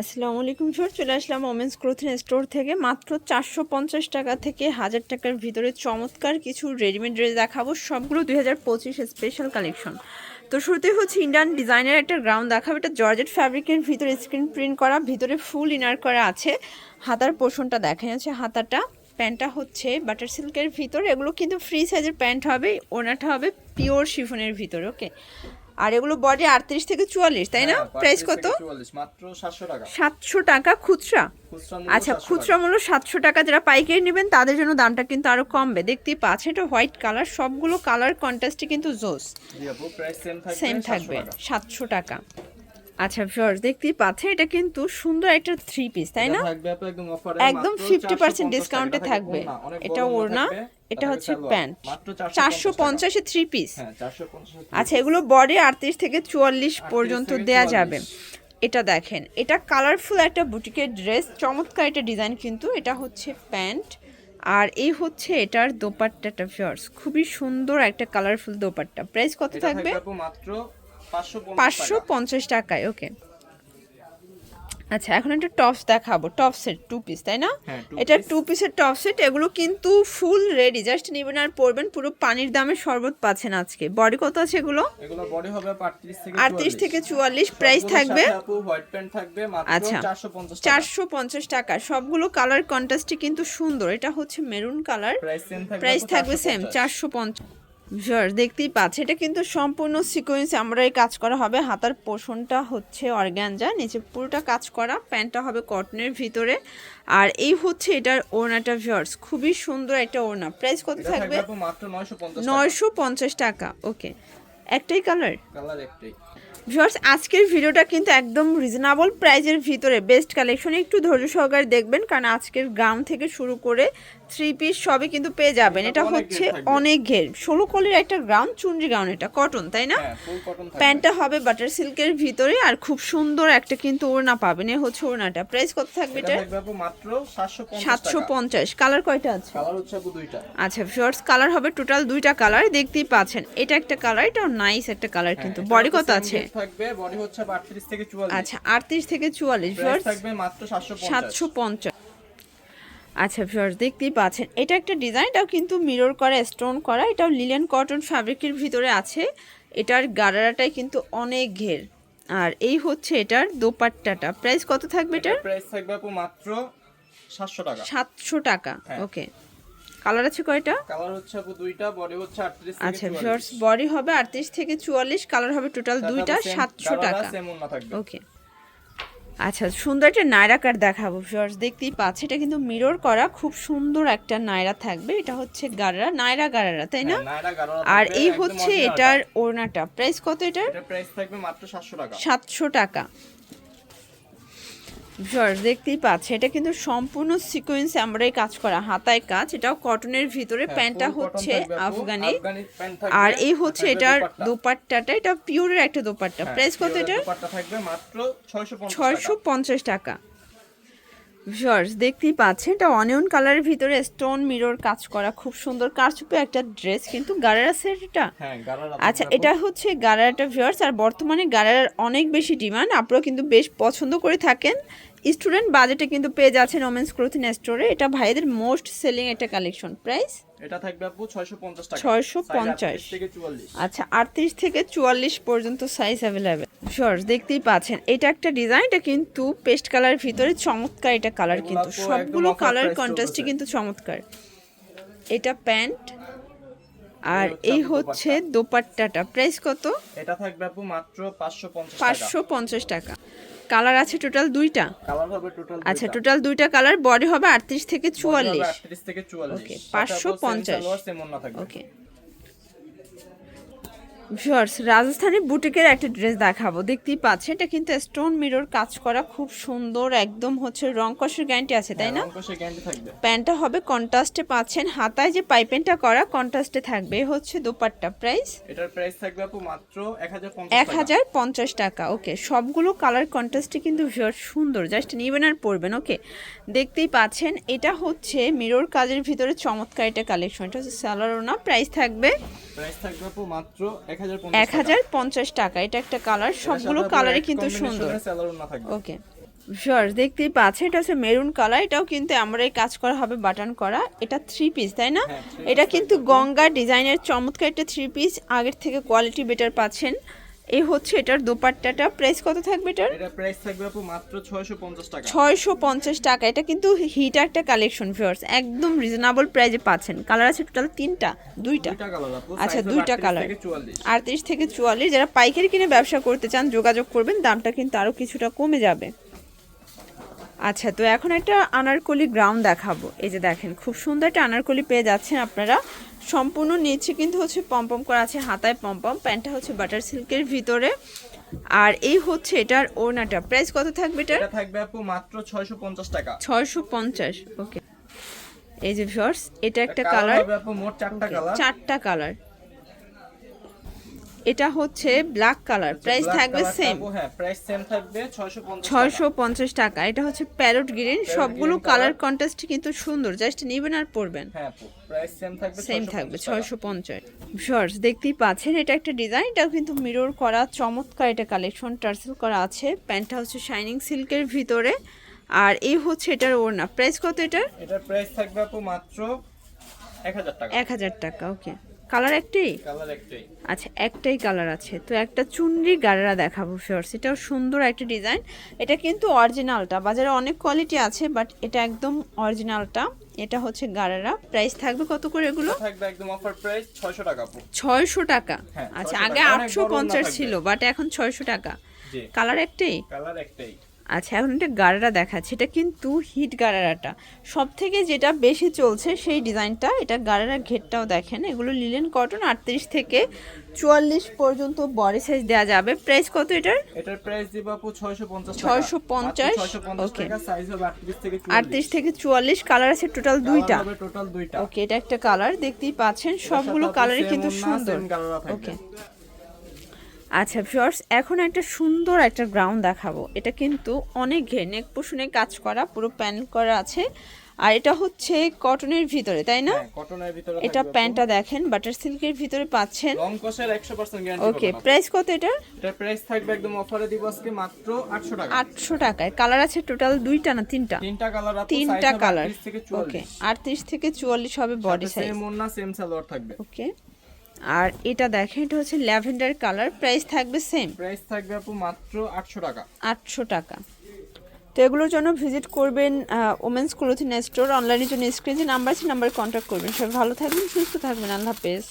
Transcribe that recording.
আসসালামু আলাইকুম স্যার চলে আসলাম ওমেন্স ক্লোথিং স্টোর থেকে। মাত্র চারশো পঞ্চাশ টাকা থেকে হাজার টাকার ভিতরে চমৎকার কিছু রেডিমেড ড্রেস দেখাবো। সবগুলো দুই হাজার পঁচিশ স্পেশাল কালেকশন তো শুরুতেই হচ্ছে ইন্ডিয়ান ডিজাইনের একটা গ্রাউন্ড দেখাবো। এটা জর্জেট ফ্যাব্রিকের ভিতরে স্ক্রিন প্রিন্ট করা, ভিতরে ফুল ইনার করা আছে। হাতার পোষণটা দেখা যাচ্ছে হাতাটা। প্যান্টটা হচ্ছে বাটার সিল্কের ভিতর। এগুলো কিন্তু ফ্রি সাইজের প্যান্ট হবে, ওনাটা হবে পিওর শিফনের ভিতরে ওকে আর এগুলো বডি আটত্রিশ থেকে চুয়াল্লিশ তাই না? হ্যাঁ, প্রাইস কত? 44 মাত্র 700 টাকা। সাতশো টাকা খুচরা? আচ্ছা 700 খুচরা মূল্য সাতশো টাকা যারা পাইকারি নেবেন তাদের জন্য দামটা কিন্তু আরও কমবে। দেখতেই পাচ্ছেন এটা হোয়াইট কালার সবগুলো কালার কন্ট্রাস্টে কিন্তু জোস। জি আপু প্রাইস সেম থাকবে। সাতশো টাকা। আচ্ছা ভিউয়ার্স দেখতেই পাচ্ছেন এটা কিন্তু সুন্দর একটা থ্রি পিস তাই না? একদম ফিফটি পার্সেন্ট ডিসকাউন্টে থাকবে। এটা ওড়না এটা হচ্ছে প্যান্ট। চারশো পঞ্চাশে থ্রি পিস হ্যাঁ 450 আচ্ছা এগুলো বডি আটত্রিশ থেকে চুয়াল্লিশ পর্যন্ত দেয়া যাবে। এটা দেখেন এটা কালারফুল একটা বুটিকের ড্রেস চমৎকার একটা ডিজাইন কিন্তু এটা হচ্ছে প্যান্ট। আর এই হচ্ছে এটার দোপাট্টাটা ফিয়ার্স খুবই সুন্দর একটা কালারফুল দোপাট্টা। প্রাইস কত থাকবে পাঁচশো পঞ্চাশ টাকায় ওকে আচ্ছা এখন একটা টপস দেখাবো। টপ সেট টু পিস তাই না? হ্যাঁ, এটা টু পিসের টপ সেট এগুলো কিন্তু ফুল রেডি জাস্ট নেবেন আর পরবেন পুরো পানির দামে শরবত পাচ্ছেন আজকে। বডি কত আছে এগুলো? এগুলো বডি হবে আপু 38 থেকে আটত্রিশ 44 থেকে চুয়াল্লিশ। প্রাইস থাকবে? হোয়াইট প্যান্ট থাকবে মাত্র আচ্ছা 450 টাকা। চারশো পঞ্চাশ টাকা। সবগুলো কালার কন্ট্রাস্টই কিন্তু সুন্দর। এটা হচ্ছে মেরুন কালার প্রাইস থাকবে প্রাইস থাকবে সেম 450 চারশো পঞ্চাশ। ভিউয়ার্স দেখতেই পাচ্ছি। এটা কিন্তু সম্পূর্ণ সিকোয়েন্স আমরা এই কাজ করা হবে হাতার পোষণটা হচ্ছে অর্গ্যানজা নিচে পুরোটা কাজ করা প্যান্টটা হবে কটনের ভিতরে। আর এই হচ্ছে এটার ওড়নাটা ভিউয়ার্স খুবই সুন্দর একটা ওড়না। প্রাইস কত থাকবে থাকবে? আপু মাত্র 950 টাকা। নয়শো পঞ্চাশ টাকা ওকে একটাই কালার কালার একটাই। ভিউয়ার্স আজকের ভিডিওটা কিন্তু একদম রিজনেবল প্রাইজের ভিতরে। বেস্ট কালেকশন একটু ধৈর্য সহকারে দেখবেন কারণ আজকের গ্রাম থেকে শুরু করে থ্রি পিস সবই কিন্তু পেয়ে যাবেন। এটা হচ্ছে অনেক ঘের। ষোলো কলির একটা গ্রাউন্ড চুনরি গ্রাউন্ড এটা কটন তাই না? হ্যাঁ প্যান্টটা হবে বাটার সিল্কের ভিতরে আর খুব সুন্দর একটা কিন্তু ওড়না পাবেন। এ হচ্ছে ওড়নাটা। প্রাইস কত থাকবে এটা মাত্র সাতশো পঞ্চাশ কালার কয়টা আছে? আচ্ছা শর্টস কালার হবে টোটাল দুইটা কালার দেখতেই পাচ্ছেন। এটা একটা কালার এটা নাইস একটা কালার কিন্তু। হ্যাঁ, বডি এটা কত আছে? weight থাকবে বডি হচ্ছে 38 থেকে 44 আচ্ছা আটত্রিশ থেকে চুয়াল্লিশ প্রাইস ভিউয়ার্স থাকবে মাত্র 750 সাতশো পঞ্চাশ। আচ্ছা ভিউয়ার্স দেখতেই পাচ্ছেন। এটা একটা ডিজাইন এটাও কিন্তু মিরর করা স্টোন করা এটাও লিলেন কটন ফ্যাব্রিকের ভিতরে আছে। এটার গারারাটাই কিন্তু অনেক ঘের। আর এই হচ্ছে এটার দোপাট্টাটা। প্রাইস কত থাকবে এটার প্রাইস থাকবে আপু মাত্র 700 টাকা। সাতশো টাকা। হ্যাঁ। ওকে কালার আছে কয়টা? কালার হচ্ছে আপু দুইটা বডি হচ্ছে 38 থেকে আচ্ছা 44 ভিউয়ার্স বডি হবে আটত্রিশ থেকে চুয়াল্লিশ কালার হবে টোটাল দুইটা সাতশো টাকা। ওকে আচ্ছা সুন্দর একটা নায়রা কাট দেখাবো ভিউয়ার্স দেখতেই পাচ্ছি। এটা কিন্তু মিরর করা খুব সুন্দর একটা নায়রা থাকবে। এটা হচ্ছে গাড়া নায়রা গাড়ারা তাই না? হ্যাঁ, আর এই হচ্ছে এটার ওড়নাটা। প্রাইস কত এটার? প্রাইস থাকবে মাত্র 700 টাকা। সাতশো টাকা। ভিউয়ার্স দেখতেই পাচ্ছে এটা কিন্তু সম্পূর্ণ সিকোয়েন্স আমরাই কাজ করা। হাতায় কাজ এটাও কটনের ভিতরে হ্যাঁ, প্যান্টটা হচ্ছে আফগানি। আর এই হচ্ছে এটার দোপাট্টাটা এটা পিওরের একটা দোপাট্টা। হ্যাঁ, প্রাইস কত এটা দোপাট্টা থাকবে মাত্র 650 ছয়শো পঞ্চাশ টাকা। ভিউয়ার্স দেখতেই পাচ্ছেন এটা অনিয়ন কালারের ভিতরে স্টোন মিরর কাজ করা খুব সুন্দর কারচুপে একটা ড্রেস কিন্তু গারারা সেট এটা? হ্যাঁ আচ্ছা এটা হচ্ছে গারারাটা ভিউয়ার্স আর বর্তমানে গারারার অনেক বেশি ডিমান্ড আপনারা কিন্তু বেশ পছন্দ করে থাকেন। স্টুডেন্ট বাজেটে কিন্তু পেয়ে যাচ্ছেন ওমেন্স ক্লোথিং স্টোরে। এটা ভাইদের মোস্ট সেলিং একটা কালেকশন প্রাইস। এটা থাকবে আপু 650 টাকা। 650 থেকে 44 আচ্ছা আটত্রিশ থেকে চুয়াল্লিশ পর্যন্ত সাইজ অ্যাভেলেবেল শর্টস দেখতেই পাচ্ছেন। এটা একটা ডিজাইন এটা কিন্তু পেস্ট কালার ভিতরে চমৎকার এটা কালার কিন্তু। সবগুলো কালার কন্ট্রাস্টই কিন্তু চমৎকার। এটা প্যান্ট। আর এই হচ্ছে দোপাট্টাটা। প্রাইস কত? এটা থাকবে আপু মাত্র 550 টাকা। পাঁচশো পঞ্চাশ টাকা। কালার আছে টোটাল দুইটা? কালার হবে টোটাল আচ্ছা টোটাল দুইটা কালার বডি হবে আটত্রিশ থেকে চুয়াল্লিশ। 38 থেকে 44 ওকে সাথে 550 same সালোয়ার, থাকবে। ওকে ভিউয়ার্স রাজস্থানি বুটিকের একটা ড্রেস দেখাবো। দেখতেই পাচ্ছেন এটা কিন্তু স্টোন মিরর কাজ করা খুব সুন্দর একদম হচ্ছে রং কষের গ্যারান্টি আছে তাই না? গ্যারান্টি থাকবে। প্যান্টটা হবে কন্ট্রাস্টে পাচ্ছেন হাতায় যে পাইপেনটা করা কন্ট্রাস্টে থাকবে হচ্ছে দোপাট্টা। প্রাইস এটার প্রাইস থাকবে আপু মাত্র 1050 এক হাজার পঞ্চাশ টাকা ওকে সবগুলো কালার কন্ট্রাস্টে কিন্তু ভিউয়ার সুন্দর জাস্ট নিবেন আর পরবেন ওকে দেখতেই পাচ্ছেন এটা হচ্ছে মিরর কাজের ভিতরে চমৎকার এটা কালেকশন এটা হচ্ছে স্যালারোনা প্রাইস থাকবে? প্রাইস থাকবে আপু মাত্র 1050 এক হাজার পঞ্চাশ টাকা। এটা একটা কালার সবগুলো কালারই কিন্তু সুন্দর। ওকে ভিউয়ার্স দেখতেই পাচ্ছেন এটা হচ্ছে মেরুন কালার এটাও কিন্তু আমরা এই কাজ করা হবে বাটন করা। এটা থ্রি পিস তাই না? হ্যাঁ, এটা কিন্তু গঙ্গা ডিজাইনের চমৎকার একটা থ্রি পিস আগের থেকে কোয়ালিটি বেটার পাচ্ছেন। এই হচ্ছে এটার দোপাট্টাটা। প্রাইস কত থাকবে এটার? এটা প্রাইস থাকবে আপু মাত্র 650 টাকা। ছয়শো পঞ্চাশ টাকা। এটা কিন্তু হিট একটা কালেকশন ভিউয়ার্স একদম রিজনেবল প্রাইজে পাচ্ছেন। কালার আছে টোটাল তিনটা দুইটা। দুইটা কালার আপু আচ্ছা, দুইটা 38 colour। থেকে 44 চুয়াল্লিশ। যারা পাইকারি কিনে ব্যবসা করতে চান যোগাযোগ করবেন। দামটা কিন্তু আরও কিছুটা কমে যাবে। আচ্ছা তো এখন একটা আনারকলি গ্রাউন্ড দেখাবো। এই যে দেখেন খুব সুন্দর একটা আনারকলি পেয়ে যাচ্ছেন আপনারা। সম্পূর্ণ নিচে কিন্তু হচ্ছে পম্পম করা আছে হাতায় পম্পম। প্যান্টটা হচ্ছে বাটার সিল্কের ভিতরে। আর এই হচ্ছে এটার ওড়নাটা। প্রাইস কত থাকবে এটা থাকবে আপু মাত্র 650 টাকা। ছয়শো পঞ্চাশ ওকে এই যে ভিউয়ার্স এটা একটা কালার কালার হবে আপু মোট চারটা কালার চারটা কালার এটা হচ্ছে ব্ল্যাক কালার প্রাইস থাকবে সেম হ্যাঁ প্রাইস সেম থাকবে 650 ছয়শো পঞ্চাশ টাকা। এটা হচ্ছে প্যারট গ্রিন সবগুলো কালার। কন্ট্রাস্ট কিন্তু সুন্দর। জাস্ট নেবেন আর পরবেন। হ্যাঁ প্রাইস সেম থাকবে সেম থাকবে টাকা। ছয়শো পঞ্চাশ। শর্টস দেখতেই পাচ্ছেন এটা একটা ডিজাইন এটাও কিন্তু মিরর করা চমৎকার এটা কালেকশন টার্সেল করা আছে। প্যান্টটা হচ্ছে শাইনিং সিল্কের ভিতরে। আর এই হচ্ছে এটার ওড়না। প্রাইস কত এটার? এটার প্রাইস থাকবে আপু মাত্র 1000 টাকা। এক হাজার টাকা ওকে কালার একটাই? কালার একটাই। আচ্ছা একটাই কালার আছে। তো একটা চুনরি গাড়ারা দেখাবো ফিওর্স এটাও সুন্দর একটা ডিজাইন এটা কিন্তু অরিজিনালটা বাজারে অনেক কোয়ালিটি আছে বাট এটা একদম অরিজিনালটা এটা হচ্ছে গাড়ারা প্রাইস থাকবে কত করে এগুলো? থাকবে একদম অফার প্রাইস 600 টাকা আপু ছয়শো টাকা? হ্যাঁ, আচ্ছা আগে টাকা। অনেক আটশো বড় ওড়না পঞ্চাশ থাকবে। ছিল বাট এখন ছয়শো টাকা। জি। কালার একটাই? কালার একটাই। আচ্ছা এখন একটা গাড়ারা দেখাচ্ছে। এটা কিন্তু হিট গাড়ারাটা। সব থেকে যেটা বেশি চলছে সেই ডিজাইনটা এটা গাড়ারা ঘেরটাও দেখেন। এগুলো লিলেন কটন আটত্রিশ থেকে চুয়াল্লিশ পর্যন্ত বডি সাইজ দেওয়া যাবে। প্রাইস কত এটার? এটার প্রাইস দিব আপু 650 টাকা। 650 650 সাইজ হবে 38 থেকে 44 আটত্রিশ থেকে চুয়াল্লিশ কালার আছে টোটাল দুইটা। টোটাল দুইটা। ওকে এটা একটা কালার দেখতেই পাচ্ছেন। সবগুলো কালারই কিন্তু সুন্দর। ওকে। আচ্ছা ভিউয়ার্স এখন একটা সুন্দর একটা গ্রাউন্ড দেখাবো। এটা কিন্তু অনেক ঘের নেক পোষণে কাজ করা পুরো প্যান করা আছে। আর এটা হচ্ছে কটনের ভিতরে তাই না? হ্যাঁ কটনের ভিতরে এটা প্যান্টটা দেখেন বাটার সিল্কের ভিতরে পাচ্ছেন। লং কষের 100% গ্যারান্টি ওকে প্রাইস কত এটা এটার প্রাইস থাকবে একদম অফারে দিব আজকে মাত্র 800 টাকা। আটশো টাকায়। কালার আছে টোটাল দুইটা না তিনটা? তিনটা কালার আপু তিনটা কালার ওকে 44 আটত্রিশ থেকে চুয়াল্লিশ। হবে বডি সাইজ সেম ওন্না সেম সালোয়ার থাকবে। ওকে আর এটা দেখেন এটা হচ্ছে ল্যাভেন্ডার কালার। প্রাইস থাকবে সেম প্রাইস থাকবে আপু মাত্র 800 টাকা। আটশো টাকা। তো এগুলোর জন্য ভিজিট করবেন ওমেন্স ক্লোথিং স্টোর অনলাইনের জন্য স্ক্রিনে নাম্বার আছে নাম্বার কন্ট্যাক্ট করবেন। সব ভালো থাকবেন সুস্থ থাকবেন। আল্লাহ হাফেজ।